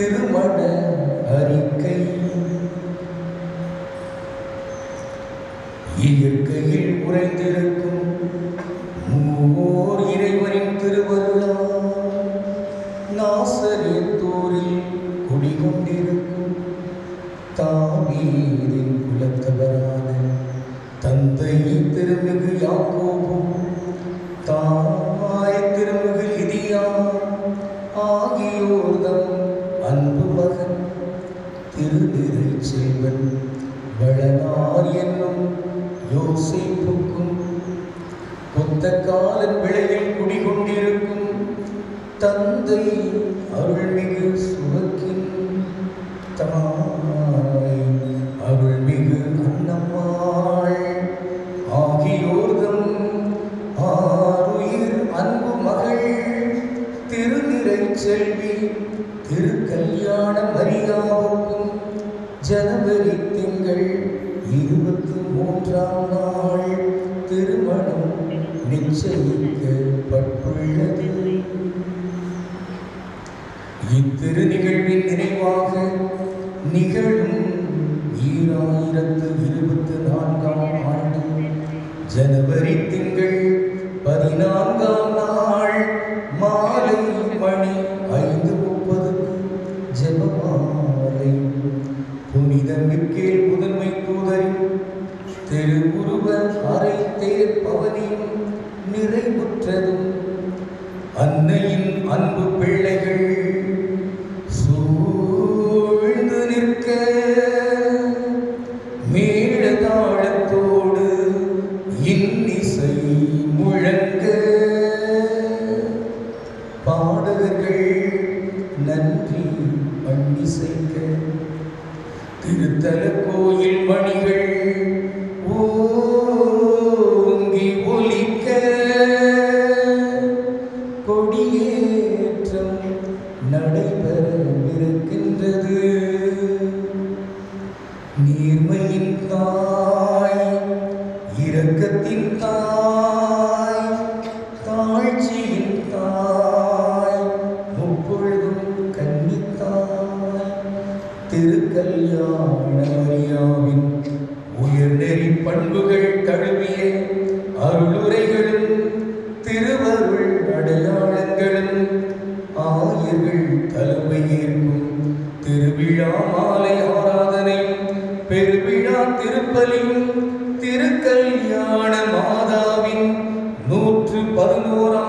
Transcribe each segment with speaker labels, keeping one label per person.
Speaker 1: திருமண அறிக்கை. இயற்கையில் உறைந்திருக்கும் மூவோர் இறைவனின் திருவருளால் நாசரேத்தூரில் குடிகொண்டிருக்கும் தாவீதின் குலத்தவரான தந்தை செல்வன் வளனார் என்னும் யோசிப்புக்கும் கொத்த காலன் விளையில் குடிகொண்டிருக்கும் தந்தை அருள்மிகு சுகக்கின் தாய் அருள்மிகு அன்னம்மாள் ஆகியோர்தம் ஆருயிர் அன்பு மகள் திருநிறை செல்வி மூன்றாம் திருமணம் நிச்சயிக்கப்பட்டுள்ளது. இத்திரு நிகழ்வின் நினைவாக நிகழும் ஈராயிரத்து இருபத்தி நான்காம் ஆண்டு ஜனவரி திங்கள் பதினான்காம் திருக்கல்யாண உயர்நெறி பண்புகள் தழுவிய அருளுரைகளும் திருவருள் அடையாளங்களும் ஆயர்கள் தலைமையேற்கும் திருவிழா மாலை ஆராதனையும் பெருவிழா திருப்பலியும் திருக்கல்யாண மாதாவின் நூற்று பதினோரா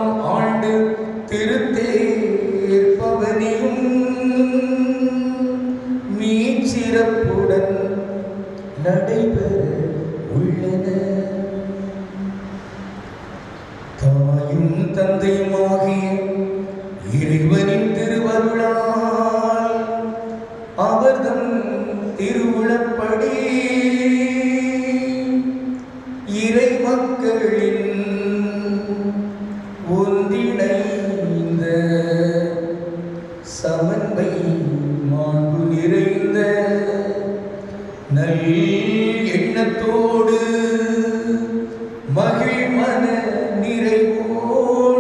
Speaker 1: அவர்தம் திருவுளப்படி இறை மக்களின் ஒன்றிணைந்த சமன்மை மாண்பு நிறைந்த நல் எண்ணத்தோடு மகிழ் மன நிறைவோடு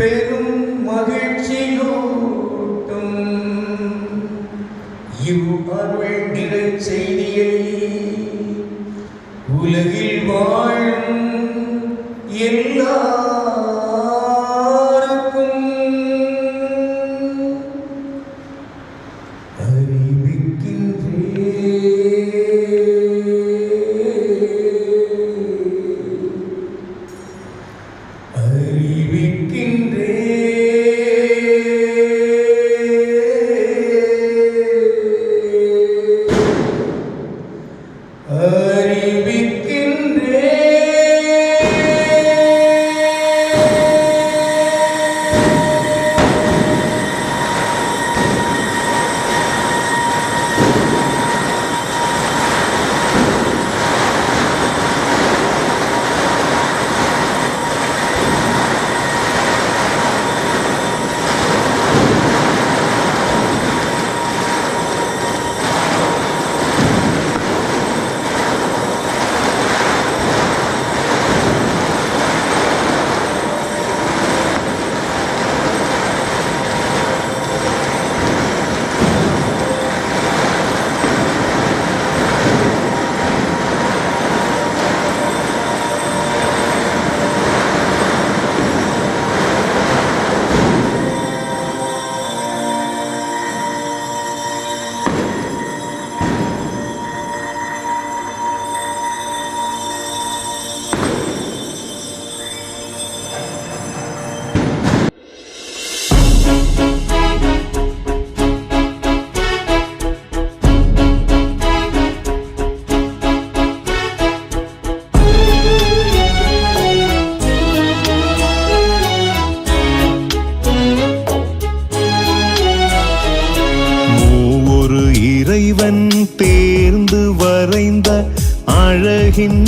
Speaker 2: espelho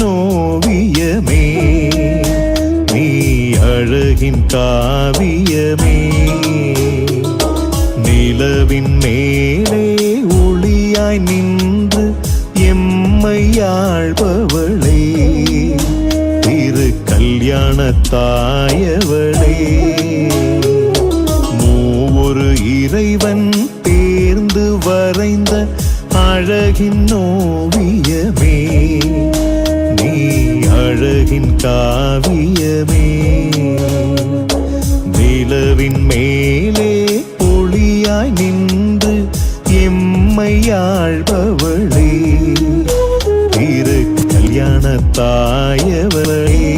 Speaker 2: ஓவியமே நீ அழகின் காவியமே. நிலவின் மேலே ஒளியாய் நின்று எம்மையாழ்பவளே திரு கல்யாண தாயவளே மூவொரு இறைவன் தேர்ந்து வரைந்த அழகின் ஓவியமே அழகின் காவியமே. நிலவின் மேலே பொழியாய் நின்று எம்மையாழ்பவளே திரு கல்யாண தாயவளே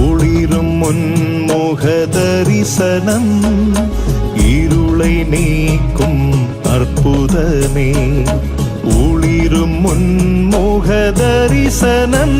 Speaker 2: ஒளிரும் முன்மோக தரிசனம் இருளை நீக்கும் அற்புதமே. ஒளிரும் முன்முக தரிசனம்